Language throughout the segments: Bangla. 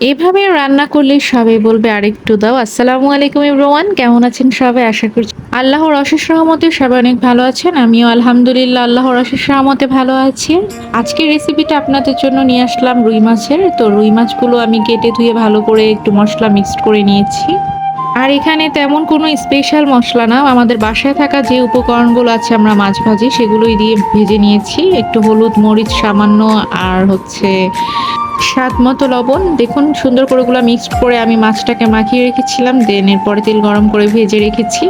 এভাবে রান্না করলে সবাই বলবে আরেকটু দাও। আসসালামু আলাইকুম ইব্রোয়ান কেমন আছেন সবাই? আশা করছি আল্লাহর অশেষ রহমতে সবাই অনেক ভালো আছেন। আমিও আলহামদুলিল্লাহ আল্লাহর অশেষ রহমতে ভালো আছি। আজকের রেসিপিটা আপনাদের জন্য নিয়ে আসলাম রুই মাছের। তো রুই মাছগুলো আমি কেটে ধুয়ে ভালো করে একটু মশলা মিক্সড করে নিয়েছি। আর এখানে তেমন কোনো স্পেশাল মশলা না। আমাদের বাসায় থাকা যে উপকরণগুলো আছে আমরা মাছ ভাজি, সেগুলোই দিয়ে ভেজে নিয়েছি। একটু হলুদ, মরিচ সামান্য, আর হচ্ছে স্বাদ মতো লবণ। দেখুন, সুন্দর করে ওগুলো মিক্সড করে আমি মাছটাকে মাখিয়ে রেখেছিলাম। দেন এরপরে তেল গরম করে ভেজে রেখেছি।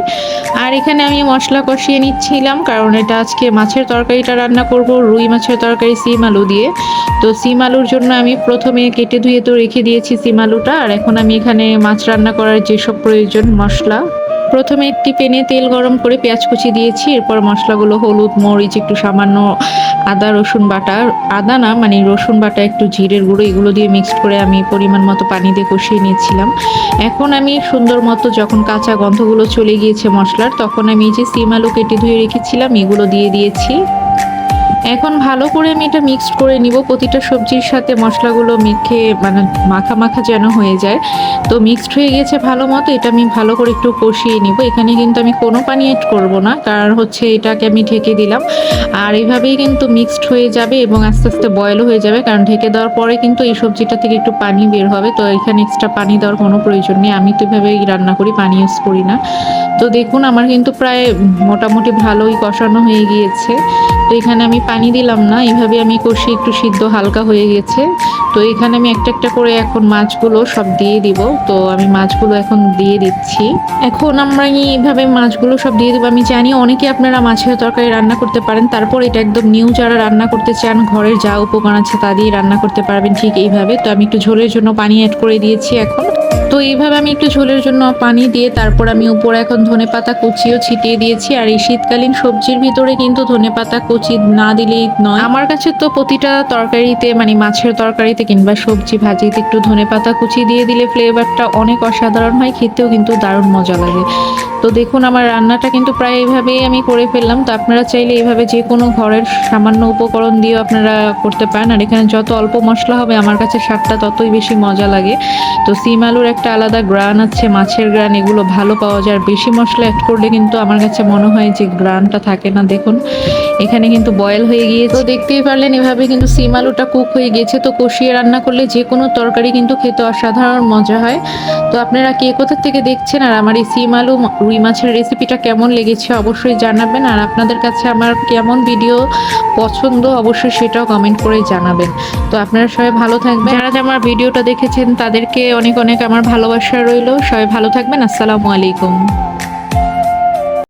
আর এখানে আমি মশলা কষিয়ে নিচ্ছিলাম, কারণ এটা আজকে মাছের তরকারিটা রান্না করব, রুই মাছের তরকারি, সিম আলু দিয়ে। তো সিম আলুর জন্য আমি প্রথমে কেটে ধুয়ে তো রেখে দিয়েছি সিম আলুটা। আর এখন আমি এখানে মাছ রান্না করার যেসব প্রয়োজন মশলা প্রথমে একটি পেনে তেল গরম করে পেঁয়াজ কুচি দিয়েছি, এরপর মশলাগুলো হলুদ, মরিচ, একটু সামান্য আদা, রসুন বাটা, আদা না মানে রসুন বাটা, একটু জিরের গুঁড়ো, এগুলো দিয়ে মিক্সড করে আমি পরিমাণ মতো পানি দিয়ে কষিয়ে নিয়েছিলাম। এখন আমি সুন্দর মতো যখন কাঁচা গন্ধগুলো চলে গিয়েছে মশলার, তখন আমি যে সিম আলু কেটে ধুয়ে রেখেছিলাম, এগুলো দিয়ে দিয়েছি। এখন ভালো করে আমি এটা মিক্সড করে নিব। প্রতিটা সবজির সাথে মশলাগুলো মেখে মানে মাখা মাখা যেন হয়ে যায়। তো মিক্সড হয়ে গেছে ভালো মতো, এটা আমি ভালো করে একটু কষিয়ে নিব। এখানে কিন্তু আমি কোনো পানি অ্যাড করব না, কারণ হচ্ছে এটাকে আমি ঢেকে দিলাম। আর এইভাবেই কিন্তু মিক্সড হয়ে যাবে এবং আস্তে আস্তে বয়েলও হয়ে যাবে, কারণ ঢেকে দেওয়ার পরে কিন্তু এই সবজিটা থেকে একটু পানি বের হবে। তো এখানে এক্সট্রা পানি দেওয়ার কোনো প্রয়োজন নেই। আমি তো এভাবেই রান্না করি, পানি ইউজ করি না। তো দেখুন, আমার কিন্তু প্রায় মোটামুটি ভালোই কষানো হয়ে গিয়েছে। তো এখানে আমি পানি দিলাম না এইভাবে আমি কষি একটু সিদ্ধ হালকা হয়ে গেছে। তো এখানে আমি একটা একটা করে এখন মাছগুলো সব দিয়ে দিব। তো আমি মাছগুলো এখন দিয়ে দিচ্ছি। এখন আমরা এইভাবে মাছগুলো সব দিয়ে দেবো। আমি জানি অনেকে আপনারা মাছের তরকারি রান্না করতে পারেন, তারপর এটা একদম নিউ যারা রান্না করতে চান, ঘরের যা উপকরণ আছে তা দিয়ে রান্না করতে পারবেন ঠিক এইভাবে। তো আমি একটু ঝোলের জন্য পানি অ্যাড করে দিয়েছি এখন। তো এইভাবে আমি একটু ঝোলের জন্য পানি দিয়ে তারপর আমি উপরে এখন ধনে পাতা কুচিও ছিটিয়ে দিয়েছি। আর এই শীতকালীন সবজির ভিতরে কিন্তু ধনে পাতা কুচি না দিলেই নয়। আমার কাছে তো প্রতিটা তরকারিতে মানে মাছের তরকারিতে কিংবা সবজি ভাজিতে একটু ধনে পাতা কুচি দিয়ে দিলে ফ্লেভারটা অনেক অসাধারণ হয়, খেতেও কিন্তু দারুণ মজা লাগে। তো দেখুন, আমার রান্নাটা কিন্তু প্রায় এইভাবেই আমি করে ফেললাম। তো আপনারা চাইলে এইভাবে যে কোনো ঘরের সামান্য উপকরণ দিয়েও আপনারা করতে পারেন। আর এখানে যত অল্প মশলা হবে, আমার কাছে স্বাদটা ততই বেশি মজা লাগে। তো সিম আলুর একটা আলাদা গ্রান আছে, মাছের গ্রান, এগুলো ভালো পাওয়া যায়। বেশি মশলা অ্যাড করলে কিন্তু আমার কাছে মনে হয় যে গ্রানটা থাকে না। দেখুন, এখানে কিন্তু বয়েল হয়ে গিয়েছে। তো দেখতেই পারলেন, এভাবে কিন্তু সিম আলুটা কুক হয়ে গিয়েছে। তো কষিয়ে রান্না করলে যে কোনো তরকারি কিন্তু খেতে অসাধারণ মজা হয়। তো আপনারা কে কোথা থেকে দেখছেন আর আমার এই সিম আলু, রুই মাছের রেসিপিটা কেমন লেগেছে অবশ্যই জানাবেন। আর আপনাদের কাছে আমার কেমন ভিডিও পছন্দ, অবশ্যই সেটাও কমেন্ট করে জানাবেন। তো আপনারা সবাই ভালো থাকবেন। যারা আমার ভিডিওটা দেখেছেন, তাদেরকে অনেক অনেক আমার ভালোবাসা রইল। সবাই ভালো থাকবেন। আসসালামু আলাইকুম।